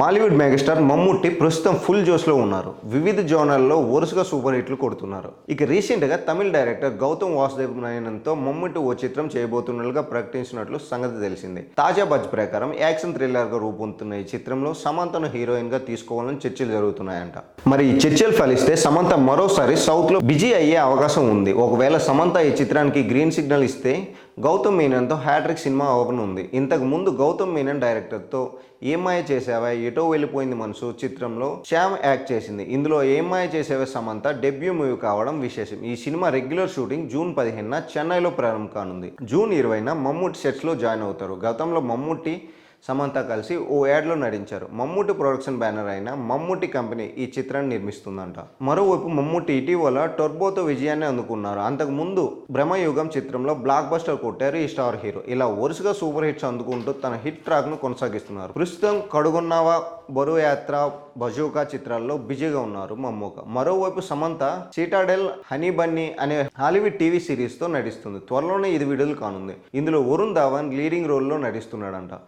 Mollywood megastar Mammootty ప్రస్తుతం full జోష్లో ఉన్నారు. వివిధ జోనల్లో వరుసగా సూపర్ హిట్లు కొడుతున్నారు. ఇక రీసెంట్గా తమిళ డైరెక్టర్ గౌతమ్ వాసుదేవ్ నాయనంతో మమ్ముట్టి ఓ చిత్రం చేయబోతున్నట్లుగా ప్రకటించినట్లు సంగతి తెలిసింది. తాజా బజ్ ప్రకారం యాక్షన్ థ్రిల్లర్గా రూపొందుతున్న ఈ చిత్రంలో సమంతను హీరోయిన్గా తీసుకోవాలని చర్చలు జరుగుతున్నాయంట. మరి ఈ చర్చలు ఫలిస్తే సమంత మరోసారి సౌత్లో బిజీ అయ్యే అవకాశం ఉంది. ఒకవేళ సమంత ఈ చిత్రానికి గ్రీన్ సిగ్నల్ ఇస్తే గౌతమ్ మీనన్తో హ్యాట్రిక్ సినిమా ఓపెన్ ఉంది. ఇంతకు ముందు గౌతమ్ మీనన్ డైరెక్టర్తో ఏమాయ చేసావా? ఎటో వెళ్ళిపోయింది మనసు చిత్రంలో శ్యామ్ యాక్ట్ చేసింది. ఇందులో ఏమాయ చేసేవే సమంత డెబ్యూ మూవీ కావడం విశేషం. ఈ సినిమా రెగ్యులర్ షూటింగ్ జూన్ పదిహేనున చెన్నైలో ప్రారంభం కానుంది. జూన్ ఇరవైన మమ్ముట్టి సెట్స్లో జాయిన్ అవుతారు. గతంలో మమ్ముట్టి సమంత కలిసి ఓ యాడ్లో నటించారు. మమ్ముటి ప్రొడక్షన్ బ్యానర్ అయిన మమ్ముటి కంపెనీ ఈ చిత్రాన్ని నిర్మిస్తుందంట. మరోవైపు మమ్ముటి ఇటీవల టొర్బోతో విజయాన్ని అందుకున్నారు. అంతకు ముందు బ్రహ్మయుగం చిత్రంలో బ్లాక్ బస్టర్ కొట్టారు ఈ స్టార్ హీరో. ఇలా వరుసగా సూపర్ హిట్స్ అందుకుంటూ తన హిట్ ట్రాక్ను కొనసాగిస్తున్నారు. ప్రస్తుతం కడుగొన్నావా బరువు యాత్ర బజూకా చిత్రాల్లో బిజీగా ఉన్నారు మమ్మూక. మరోవైపు సమంత చీటాడెల్ హనీ బన్నీ అనే హాలీవుడ్ టీవీ సిరీస్తో నటిస్తుంది. త్వరలోనే ఇది విడుదల కానుంది. ఇందులో వరుణ్ ధావన్ లీడింగ్ రోల్లో నటిస్తున్నాడంట.